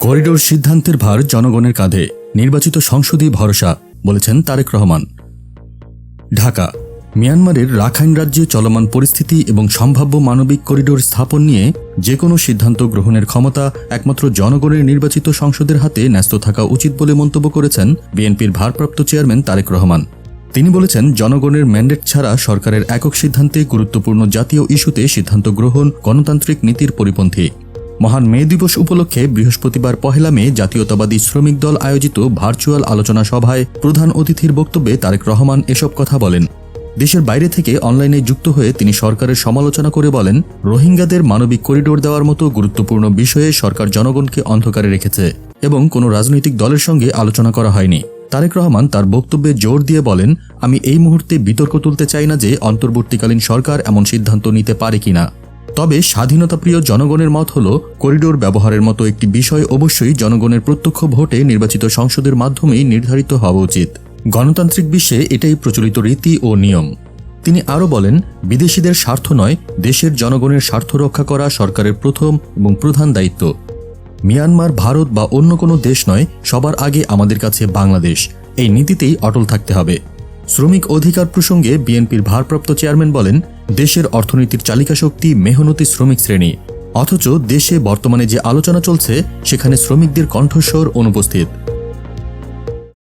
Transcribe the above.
Corridor সিদ্ধান্তের ভার জনগণের কাঁধে। নির্বাচিত সংসদীয় ভরসা, বলেছেন তারেক রহমান। ঢাকা, মিয়ানমারের রাখাইন রাজ্যে চলমান পরিস্থিতি এবং সম্ভাব্য মানবিক করিডোর স্থাপন নিয়ে যে কোনো সিদ্ধান্ত গ্রহণের ক্ষমতা একমাত্র জনগণের নির্বাচিত সংসদের হাতে ন্যস্ত থাকা উচিত বলে মন্তব্য করেছেন বিএনপির ভারপ্রাপ্ত চেয়ারম্যান তারেক রহমান। তিনি বলেছেন, জনগণের ম্যান্ডেট ছাড়া সরকারের একক সিদ্ধান্তে গুরুত্বপূর্ণ জাতীয় ইস্যুতে সিদ্ধান্ত গ্রহণ গণতান্ত্রিক নীতির পরিপন্থী। মহান মে দিবস উপলক্ষে বৃহস্পতিবার পহেলা মে জাতীয়তাবাদী শ্রমিক দল আয়োজিত ভার্চুয়াল আলোচনা সভায় প্রধান অতিথির বক্তব্যে তারেক রহমান এসব কথা বলেন। দেশের বাইরে থেকে অনলাইনে যুক্ত হয়ে তিনি সরকারের সমালোচনা করে বলেন, রোহিঙ্গাদের মানবিক করিডোর দেওয়ার মতো গুরুত্বপূর্ণ বিষয়ে সরকার জনগণকে অন্ধকারে রেখেছে এবং কোনো রাজনৈতিক দলের সঙ্গে আলোচনা করা হয়নি। তারেক রহমান তার বক্তব্যে জোর দিয়ে বলেন, আমি এই মুহূর্তে বিতর্ক তুলতে চাই না যে অন্তর্বর্তীকালীন সরকার এমন সিদ্ধান্ত নিতে পারে কিনা। তবে স্বাধীনতাপ্রিয় জনগণের মত হল, করিডোর ব্যবহারের মতো একটি বিষয় অবশ্যই জনগণের প্রত্যক্ষ ভোটে নির্বাচিত সংসদের মাধ্যমেই নির্ধারিত হওয়া উচিত। গণতান্ত্রিক বিশ্বে এটাই প্রচলিত রীতি ও নিয়ম। তিনি আরও বলেন, বিদেশিদের স্বার্থ নয়, দেশের জনগণের স্বার্থ রক্ষা করা সরকারের প্রথম এবং প্রধান দায়িত্ব। মিয়ানমার, ভারত বা অন্য কোনো দেশ নয়, সবার আগে আমাদের কাছে বাংলাদেশ। এই নীতিতেই অটল থাকতে হবে। শ্রমিক অধিকার প্রসঙ্গে বিএনপির ভারপ্রাপ্ত চেয়ারম্যান বলেন, দেশের অর্থনীতির চালিকা শক্তি মেহনতি শ্রমিক শ্রেণি। অথচ দেশে বর্তমানে যে আলোচনা চলছে, সেখানে শ্রমিকদের কণ্ঠস্বর অনুপস্থিত।